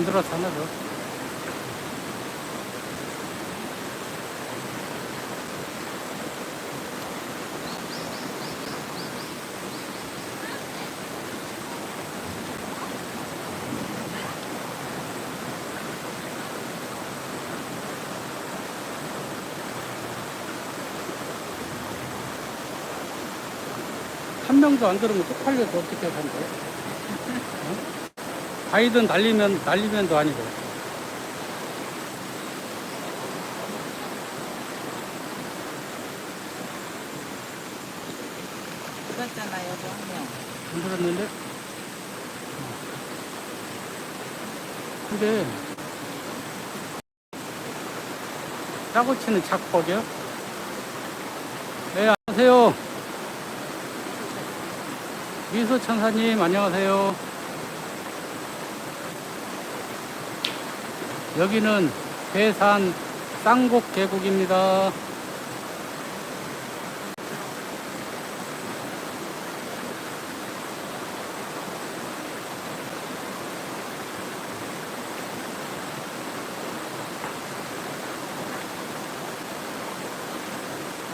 안 들어서 하나죠. 한 명도 안 들으면 쪽팔려서 어떻게 산대? 어? 가이든 날리면, 날리면도 아니고. 들었잖아 여기 한 명. 안 들었는데? 근데, 짜고 치는 작곡이요? 네, 안녕하세요. 미소천사님, 안녕하세요. 여기는 대산 쌍곡 계곡입니다.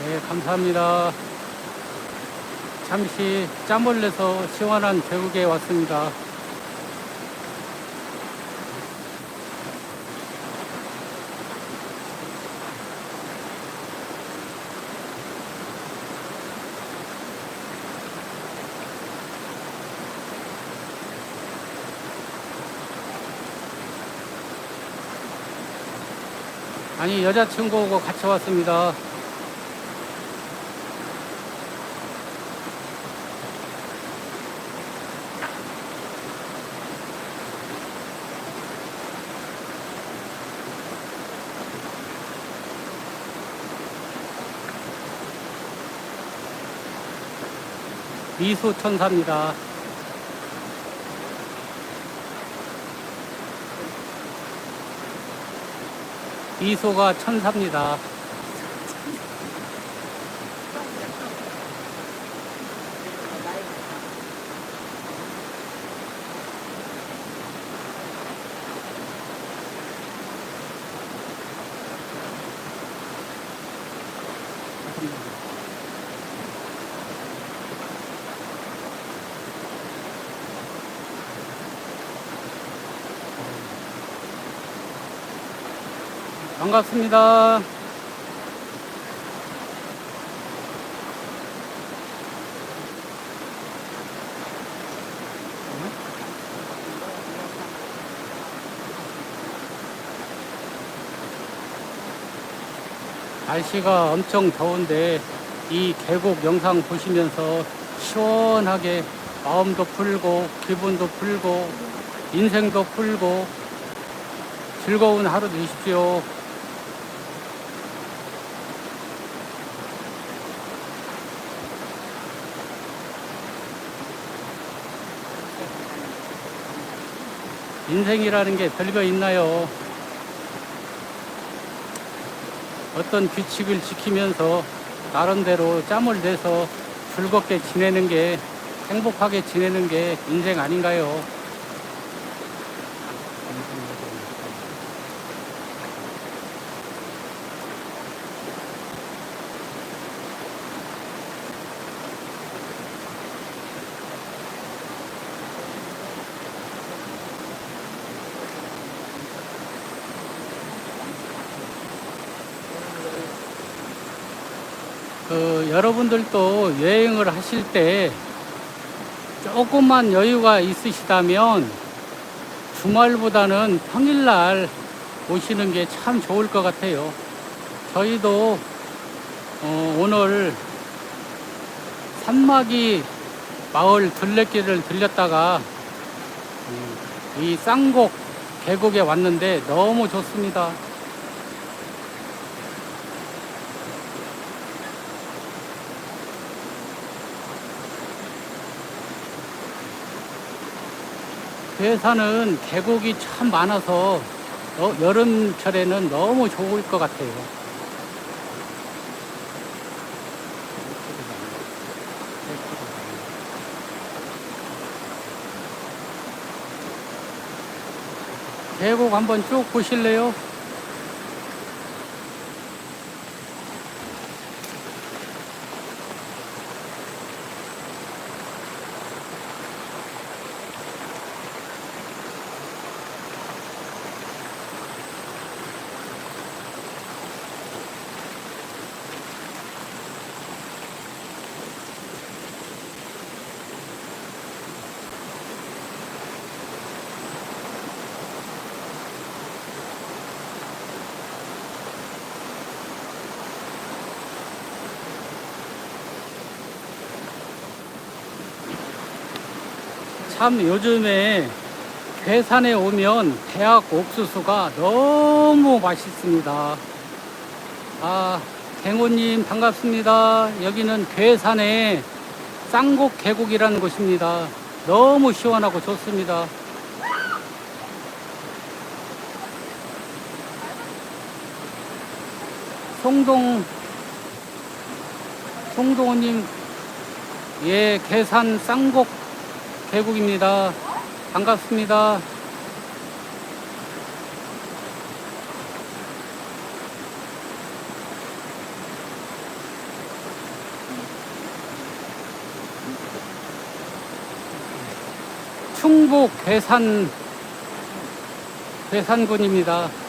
네, 감사합니다. 잠시 짬을 내서 시원한 계곡에 왔습니다. 아니, 여자친구하고 같이 왔습니다. 미소천사입니다. 미소가 천사입니다. 반갑습니다. 날씨가 엄청 더운데 이 계곡 영상 보시면서 시원하게 마음도 풀고 기분도 풀고 인생도 풀고 즐거운 하루 되십시오. 인생이라는 게 별거 있나요? 어떤 규칙을 지키면서 나름대로 짬을 내서 즐겁게 지내는 게 행복하게 지내는 게 인생 아닌가요? 그 여러분들도 여행을 하실 때 조금만 여유가 있으시다면 주말보다는 평일날 오시는 게 참 좋을 것 같아요. 저희도 어, 오늘 산막이 마을 둘레길을 들렸다가 음, 이 쌍곡 계곡에 왔는데 너무 좋습니다. 괴산은 계곡이 참 많아서 어, 여름철에는 너무 좋을 것 같아요. 계곡 한번 쭉 보실래요? 참 요즘에 괴산에 오면 대학 옥수수가 너무 맛있습니다. 아, 갱호님 반갑습니다. 여기는 괴산의 쌍곡 계곡이라는 곳입니다. 너무 시원하고 좋습니다. 송동, 송동호님, 예, 괴산 쌍곡 계곡입니다. 반갑습니다. 충북 괴산 괴산군입니다.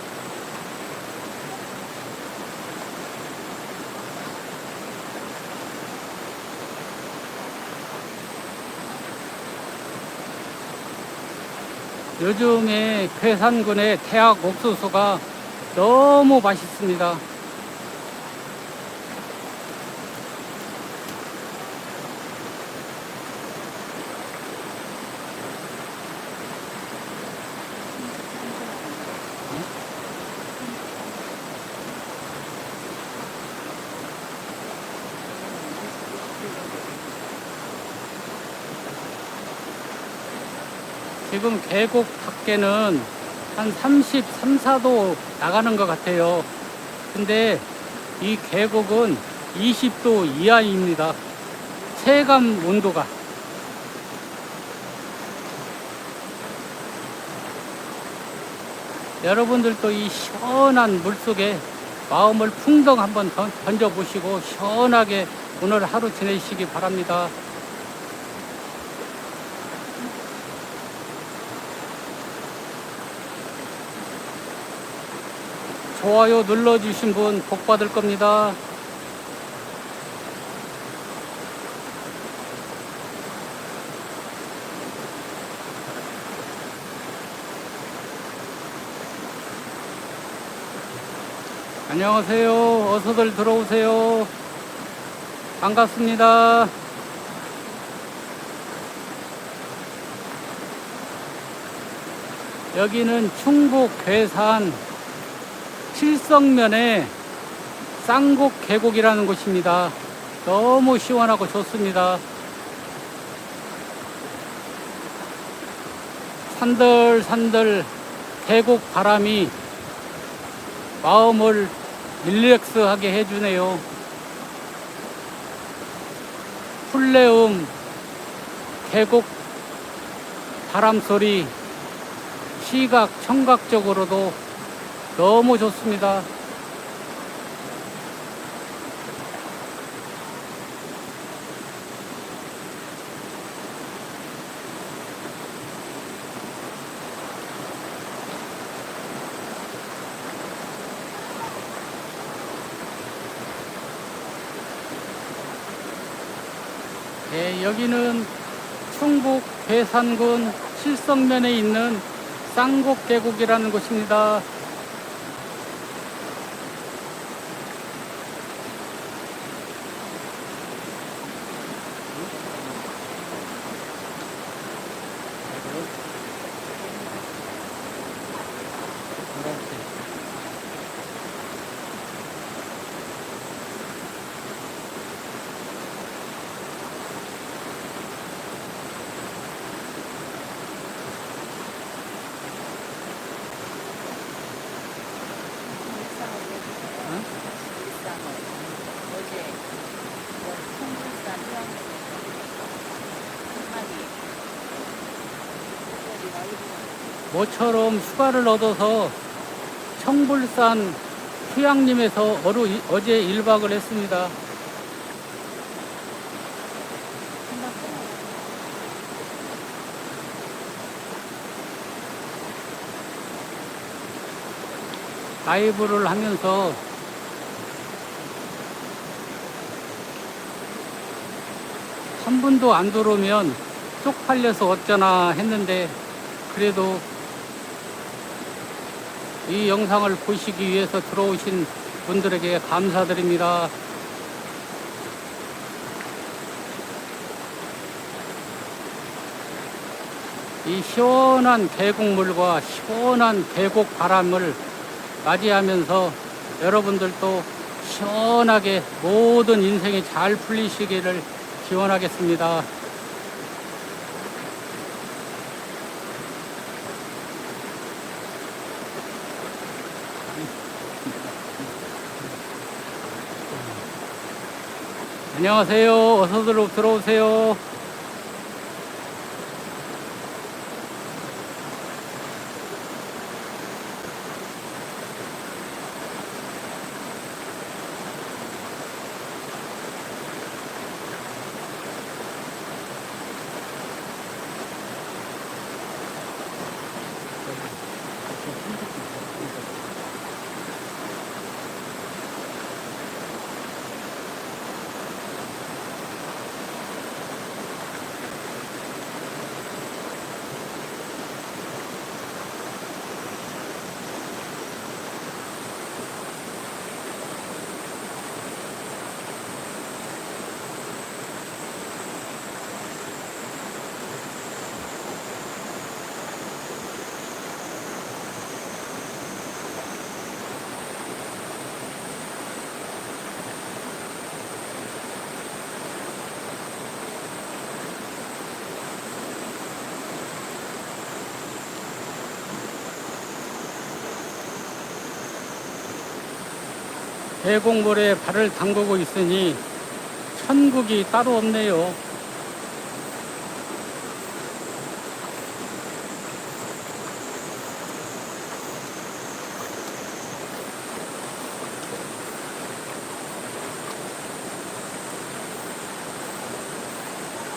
요즘에 괴산군의 태학 옥수수가 너무 맛있습니다. 지금 계곡 밖에는 한 33, 4도 나가는 것 같아요. 근데 이 계곡은 20도 이하입니다. 체감 온도가. 여러분들도 이 시원한 물 속에 마음을 풍덩 한번 던- 던져보시고 시원하게 오늘 하루 지내시기 바랍니다. 좋아요 눌러주신 분 복 받을 겁니다. 안녕하세요. 어서들 들어오세요. 반갑습니다. 여기는 충북 괴산 칠성면의 쌍곡 계곡이라는 곳입니다. 너무 시원하고 좋습니다. 산들산들 계곡 바람이 마음을 릴렉스하게 해주네요. 풀레음 계곡 바람 소리 시각 청각적으로도 너무 좋습니다. 네, 여기는 충북 괴산군 칠성면에 있는 쌍곡 계곡이라는 곳입니다. 모처럼 휴가를 얻어서 청불산 휴양림에서 어루, 어제 1박을 했습니다. 라이브를 하면서 한 분도 안 들어오면 쪽팔려서 어쩌나 했는데 그래도 이 영상을 보시기 위해서 들어오신 분들에게 감사드립니다. 이 시원한 계곡물과 시원한 계곡 바람을 맞이하면서 여러분들도 시원하게 모든 인생이 잘 풀리시기를 기원하겠습니다. 안녕하세요. 어서 들어, 들어오세요. 계곡물에 발을 담그고 있으니 천국이 따로 없네요.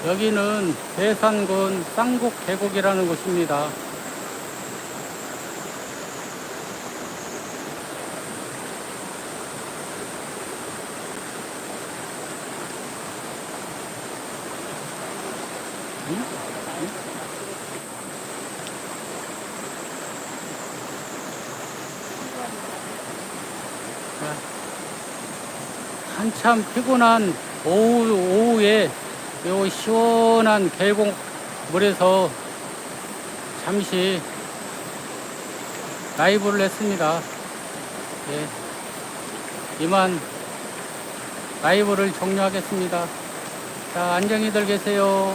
여기는 대산군 쌍곡 계곡이라는 곳입니다. 한참 피곤한 오후, 오후에 요 시원한 계곡 물에서 잠시 라이브를 했습니다. 예. 이만 라이브를 종료하겠습니다. 자, 안녕히들 계세요.